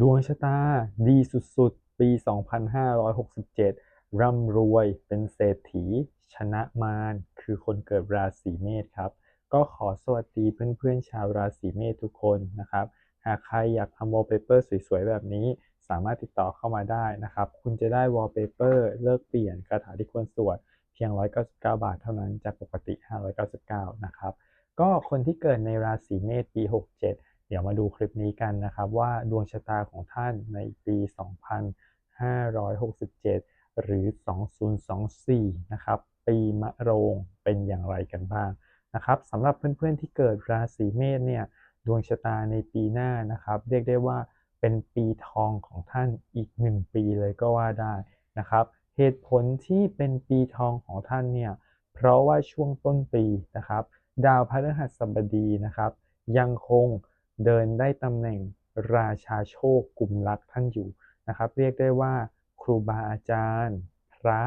ดวงชะตาดีสุดๆ ปี 2567 ร่ำรวยเป็นเศรษฐี ชนะมารคือคนเกิดราศีเมษครับ ก็ขอสวัสดีเพื่อนๆ ชาวราศีเมษทุกคนนะครับ หากใครอยากทำวอลเปเปอร์สวยๆ แบบนี้ สามารถติดต่อเข้ามาได้นะครับ คุณจะได้วอลเปเปอร์เลิกเปลี่ยนคาถาที่ควรสวด เพียง 199 บาทเท่านั้นจากปกติ 599 นะครับ ก็คนที่เกิดในราศีเมษปี 67 เดี๋ยวมาดูคลิปนี้กันนะครับว่าดวงชะตาของท่านในปี 2567 หรือ 2024 นะครับ ปีมะโรงเป็นอย่างไรกันบ้างนะครับสำหรับเพื่อนๆที่เกิดราศีเมษเนี่ยดวงชะตาในปีหน้านะครับ เรียกได้ว่าเป็นปีทองของท่านอีกหนึ่งปีเลยก็ว่าได้นะครับ เหตุผลที่เป็นปีทองของท่านเนี่ยเพราะว่าช่วงต้นปีนะครับ ดาวพฤหัสบดีนะครับ ยังคง เดินได้ตำแหน่งราชาโชคกลุ่มรักท่านอยู่นะครับ เรียกได้ว่า ครูบาอาจารย์ พระ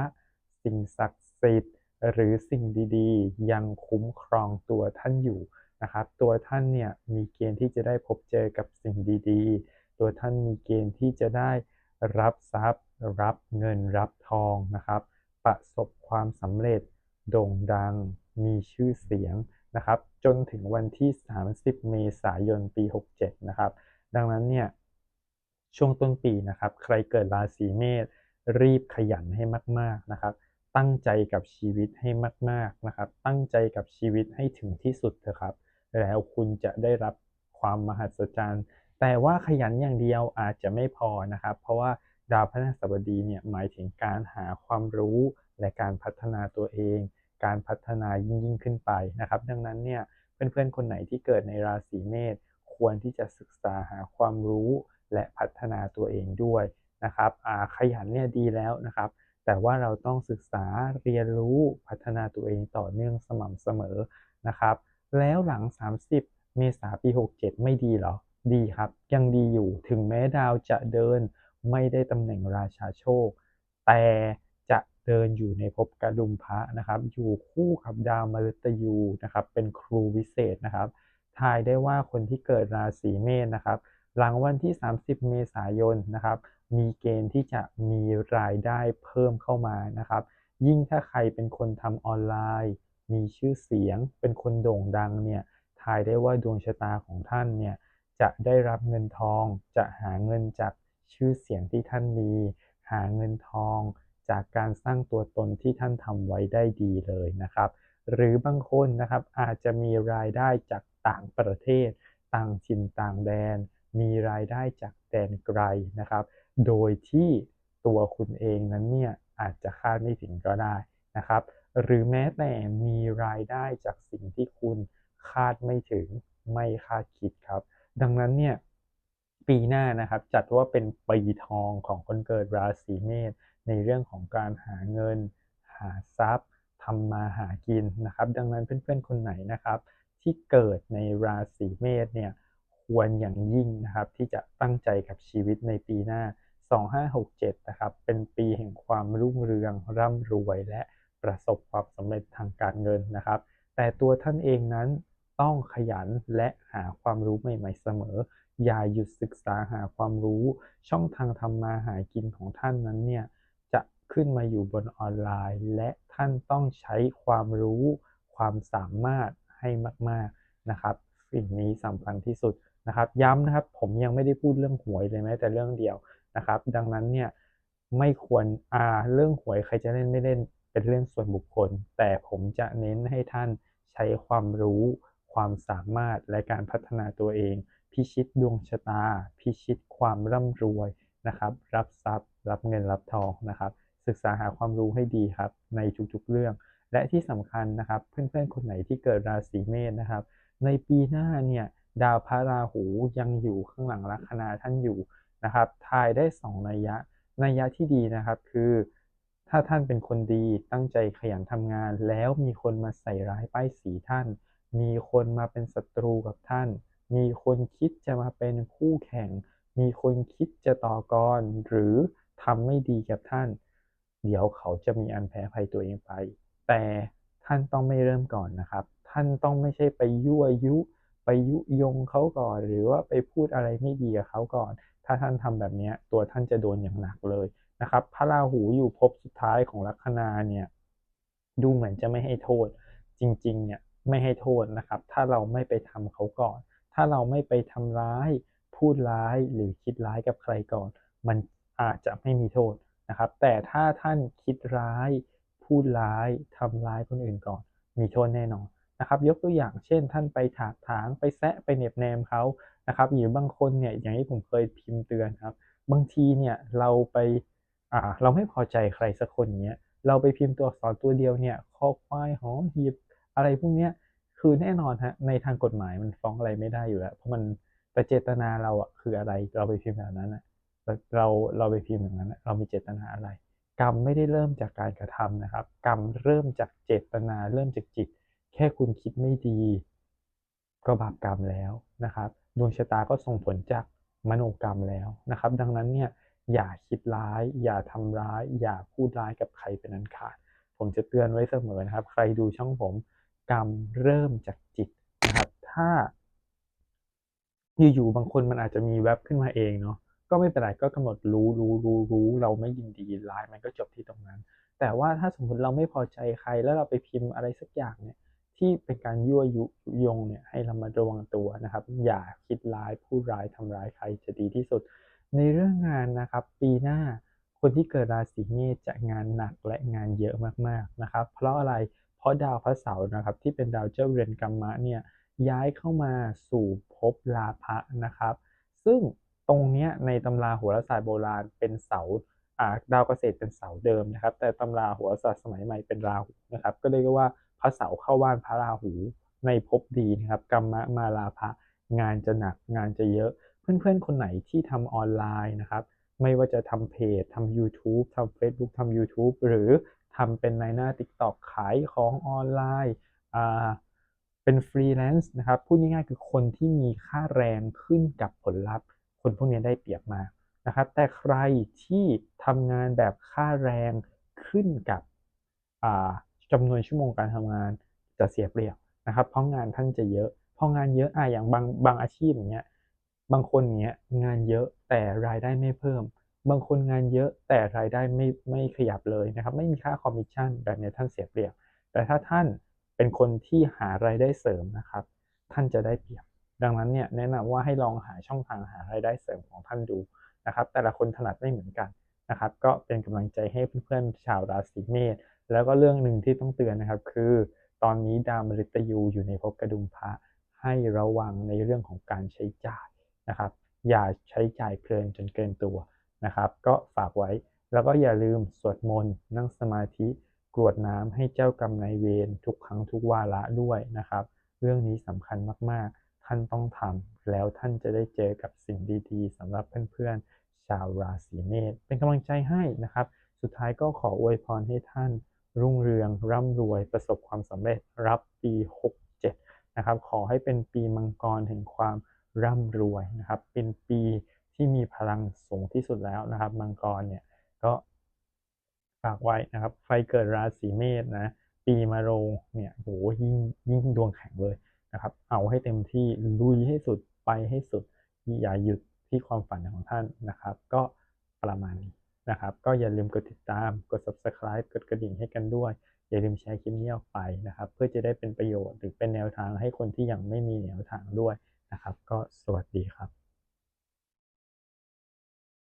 สิ่งศักดิ์สิทธิ์หรือสิ่งดีๆ ยังคุ้มครองตัวท่านอยู่นะครับ ตัวท่านเนี่ยมีเกณฑ์ที่จะได้พบเจอกับสิ่งดีๆ ตัวท่านมีเกณฑ์ที่จะได้รับทรัพย์ รับเงินรับทองนะครับ ประสบความสำเร็จโด่งดัง มีชื่อเสียง นะครับจนถึงวันที่ 30 เมษายนปี 67 นะครับ ดังนั้นเนี่ยช่วงต้นปีนะครับ ใครเกิดราศีเมษรีบขยันให้มาก ๆนะครับ ตั้งใจกับชีวิตให้มาก ๆนะครับ ตั้งใจกับชีวิตให้ถึงที่สุดเถอะครับ แล้วคุณจะได้รับความมหัศจรรย์ แต่ว่าขยันอย่างเดียวอาจจะไม่พอนะครับ เพราะว่าดาวพฤหัสบดีเนี่ยหมายถึงการหาความรู้และการพัฒนาตัวเอง การพัฒนายิ่งยิ่งขึ้นไปนะครับ ดังนั้นเนี่ยเพื่อนๆคนไหนที่เกิดในราศีเมษควรที่จะศึกษาหาความรู้และพัฒนาตัวเองด้วยนะครับขยันเนี่ยดีแล้วนะครับ แต่ว่าเราต้องศึกษาเรียนรู้พัฒนาตัวเองต่อเนื่องสม่ำเสมอนะครับ แล้วหลัง 30 เมษาปี 67 ไม่ดีหรอ ดีครับ ยังดีอยู่ถึงแม้ดาวจะเดินไม่ได้ตำแหน่งราชาโชค แต่ ดินอยู่ในภพกระดุมพระนะครับ อยู่คู่กับดาวมฤตยูนะครับ เป็นครูวิเศษนะครับ ทายได้ว่าคนที่เกิดราศีเมษนะครับ หลังวันที่ 30 เมษายนนะครับ มีเกณฑ์ที่จะมีรายได้เพิ่มเข้ามานะครับ ยิ่งถ้าใครเป็นคนทำออนไลน์ มีชื่อเสียง เป็นคนโด่งดังเนี่ยทายได้ว่าดวงชะตาของท่านเนี่ยจะได้รับเงินทอง จะหาเงินจากชื่อเสียงที่ท่านมี หาเงินทอง จากการสร้างตัวตนที่ท่านทำไว้ได้ดีเลยนะครับ หรือบางคนนะครับอาจจะมีรายได้จากต่างประเทศ ต่างถิ่นต่างแดน มีรายได้จากแดนไกลนะครับ โดยที่ตัวคุณเองนั้นเนี่ยอาจจะคาดไม่ถึงก็ได้นะครับ หรือแม้แต่มีรายได้จากสิ่งที่คุณคาดไม่ถึงไม่คาดคิดครับ ดังนั้นเนี่ยปีหน้านะครับจัดว่าเป็นปีทองของคนเกิดราศีเมษ ในเรื่องของการหาเงิน หาทรัพย์ทำมาหากินนะครับ ดังนั้นเพื่อนๆคนไหนนะครับ ที่เกิดในราศีเมษเนี่ยควรอย่างยิ่งนะครับที่จะตั้งใจกับชีวิตในปีหน้า 2567 นะครับ เป็นปีแห่งความรุ่งเรืองร่ำรวยและประสบความสำเร็จทางการเงินนะครับ แต่ตัวท่านเองนั้นต้องขยันและหาความรู้ใหม่ ๆ เสมอ อย่าหยุดศึกษาหาความรู้ ช่องทางทำมาหากินของท่านนั้นเนี่ย ขึ้นมาอยู่บนออนไลน์ และท่านต้องใช้ความรู้ความสามารถให้มาก ๆนะครับ สิ่งนี้สำคัญที่สุดนะครับ ย้ำนะครับผมยังไม่ได้พูดเรื่องหวยเลยแม้แต่เรื่องเดียวนะครับ ดังนั้นเนี่ยไม่ควรอ่าเรื่องหวยใครจะเล่นไม่เล่นเป็นเรื่องส่วนบุคคล แต่ผมจะเน้นให้ท่านใช้ความรู้ ความสามารถและการพัฒนาตัวเอง พิชิตดวงชะตา พิชิตความร่ำรวยนะครับ รับทรัพย์ รับเงินรับทองนะครับ ศึกษาหาความรู้ให้ดีครับ ในทุกๆเรื่อง และที่สำคัญนะครับ เพื่อนๆคนไหนที่เกิดราศีเมษนะครับ ในปีหน้าเนี่ยดาวพระราหูยังอยู่ข้างหลังลัคนาท่านอยู่นะครับทายได้ 2 นัยยะ นัยยะที่ดีนะครับคือ ถ้าท่านเป็นคนดีตั้งใจขยันทำงาน แล้วมีคนมาใส่ร้ายป้ายสีท่าน มีคนมาเป็นศัตรูกับท่าน มีคนคิดจะมาเป็นคู่แข่ง มีคนคิดจะต่อกร หรือทำไม่ดีกับท่าน เดี๋ยวเขาจะมีอันแพ้ภัยตัวเองไป แต่ท่านต้องไม่เริ่มก่อนนะครับ ท่านต้องไม่ใช่ไปยั่วยุ ไปยุยงเขาก่อน หรือว่าไปพูดอะไรไม่ดีกับเขาก่อน ถ้าท่านทำแบบนี้ตัวท่านจะโดนอย่างหนักเลยนะครับ พระราหูอยู่ภพสุดท้ายของลัคนาเนี่ย ดูเหมือนจะไม่ให้โทษ จริงๆ เนี่ยไม่ให้โทษนะครับ ถ้าเราไม่ไปทำเขาก่อน ถ้าเราไม่ไปทำร้าย พูดร้ายหรือคิดร้ายกับใครก่อน มันอาจจะไม่มีโทษ นะครับ แต่ถ้าท่านคิดร้าย พูดร้ายทำร้ายคนอื่นก่อน มีโทษแน่นอนนะครับ ยกตัวอย่างเช่น ท่านไปถากถางไปแซะไปเหน็บแนมเขานะครับหรือบางคนเนี่ยอย่างที่ผมเคยพิมพ์เตือนครับ บางทีเนี่ยเราไปอ่าเราไม่พอใจใครสักคนเนี้ยเราไปพิมพ์ตัวอักษรตัวเดียวเนี่ยคอควายหอหีบอะไรพวกเนี้ยคือแน่นอนฮะในทางกฎหมายมันฟ้องอะไรไม่ได้อยู่แล้ว เพราะมันแต่เจตนาเราอะคืออะไรเราไปพิมพ์แบบนั้นอะ เราเราไปพิมพ์อย่างนั้น เรามีเจตนาอะไร กรรมไม่ได้เริ่มจากการกระทำนะครับ กรรมเริ่มจากเจตนาเริ่มจากจิต แค่คุณคิดไม่ดี ก็บาปกรรมแล้วนะครับดวงชะตาก็ส่งผลจากมโนกรรมแล้วนะครับ ดังนั้นเนี่ยอย่าคิดร้าย อย่าทำร้าย อย่าพูดร้ายกับใครเป็นอันขาด ผมจะเตือนไว้เสมอนะครับ ใครดูช่องผม กรรมเริ่มจากจิตนะครับ ถ้าอยู่ๆบางคนมันอาจจะมีแวบขึ้นมาเองเนาะ ก็ไม่เป็นไรก็กำหนดรู้รู้รู้รู้เราไม่ยินดีร้ายมันก็จบที่ตรงนั้น แต่ว่าถ้าสมมติเราไม่พอใจใครแล้วเราไปพิมพ์อะไรสักอย่างเนี่ยที่เป็นการยั่วยุยงเนี่ยให้เรามาระวังตัวนะครับ อย่าคิดร้ายพูดร้ายทำร้ายใครจะดีที่สุด ในเรื่องงานนะครับปีหน้าคนที่เกิดราศีเมษจะงานหนักและงานเยอะมากๆนะครับ เพราะอะไรเพราะดาวพระเสาร์นะครับที่เป็นดาวเจ้าเรือนกรรมะเนี่ยย้ายเข้ามาสู่ภพลาภะนะครับ ซึ่ง ตรงนี้ในตำราโหราศาสตร์โบราณเป็นเสาดาวเกษตรเป็นเสาเดิมนะครับ แต่ตำราโหราศาสตร์สมัยใหม่เป็นราหูนะครับ ก็เรียกว่าพระเสาเข้าบ้านพระราหูในภพดีนะครับกรรมมาลาภะงานจะหนักงานจะเยอะ เพื่อนๆ คนไหนที่ทำออนไลน์นะครับ ไม่ว่าจะทำเพจทำ YouTube ทำ Facebook ทำ YouTube หรือทำเป็นในหน้า TikTok ขายของออนไลน์อ่าเป็นฟรีแลนซ์นะครับพูดง่ายๆคือคนที่มีค่าแรงขึ้นกับผลลัพธ์ คนพวกนี้ได้เปรียบมากนะครับ แต่ใครที่ทำงานแบบค่าแรงขึ้นกับจำนวนชั่วโมงการทำงานจะเสียเปรียบนะครับ เพราะงานท่านจะเยอะพองานเยอะอะอย่างบางบางอาชีพอย่างเงี้ยบางคนเนี้ยงานเยอะแต่รายได้ไม่เพิ่ม บางคนงานเยอะแต่รายได้ไม่ไม่ขยับเลยนะครับ ไม่มีค่าคอมมิชชั่นแบบนี้ท่านเสียเปรียบ แต่ถ้าท่านเป็นคนที่หารายได้เสริมนะครับ ท่านจะได้เปรียบ ดังนั้นเนี่ยแนะนำว่าให้ลองหาช่องทางหารายได้เสริมของท่านดูนะครับ แต่ละคนถนัดไม่เหมือนกันนะครับ ก็เป็นกำลังใจให้เพื่อนๆชาวราศีเมษแล้วก็เรื่องหนึ่งที่ต้องเตือนนะครับ คือตอนนี้ดาวมฤตยูอยู่ในภพกระดุมพระให้ระวังในเรื่องของการใช้จ่ายนะครับ อย่าใช้จ่ายเพลินจนเกินตัวนะครับ ก็ฝากไว้แล้วก็อย่าลืมสวดมนต์นั่งสมาธิกรวดน้ำให้เจ้ากรรมนายเวรทุกครั้งทุกวาระด้วยนะครับ เรื่องนี้สำคัญมาก ท่านต้องทำแล้วท่านจะได้เจอกับสิ่งดีๆสำหรับเพื่อนๆ ชาวราศีเมษเป็นกำลังใจให้นะครับ สุดท้ายก็ขออวยพรให้ท่าน รุ่งเรืองร่ำรวยประสบความสำเร็จรับปี 67 นะครับ ขอให้เป็นปีมังกรแห่งความร่ำรวยนะครับ เป็นปีที่มีพลังสูงที่สุดแล้วนะครับ มังกรเนี่ยก็ฝากไว้นะครับ ใครเกิดราศีเมษนะ ปีมะโรงเนี่ยโหยิ่งยิ่งดวงแข็งเลย นะครับ เอาให้เต็มที่ลุยให้สุดไปให้สุด อย่าหยุดที่ความฝันของท่านนะครับ ก็ประมาณนี้นะครับ ก็อย่าลืมกดติดตามกด subscribe กดกระดิ่งให้กันด้วย อย่าลืมแชร์คลิปนี้ออกไปนะครับ เพื่อจะได้เป็นประโยชน์หรือเป็นแนวทางให้คนที่ยังไม่มีแนวทางด้วยนะครับ ก็สวัสดีครับ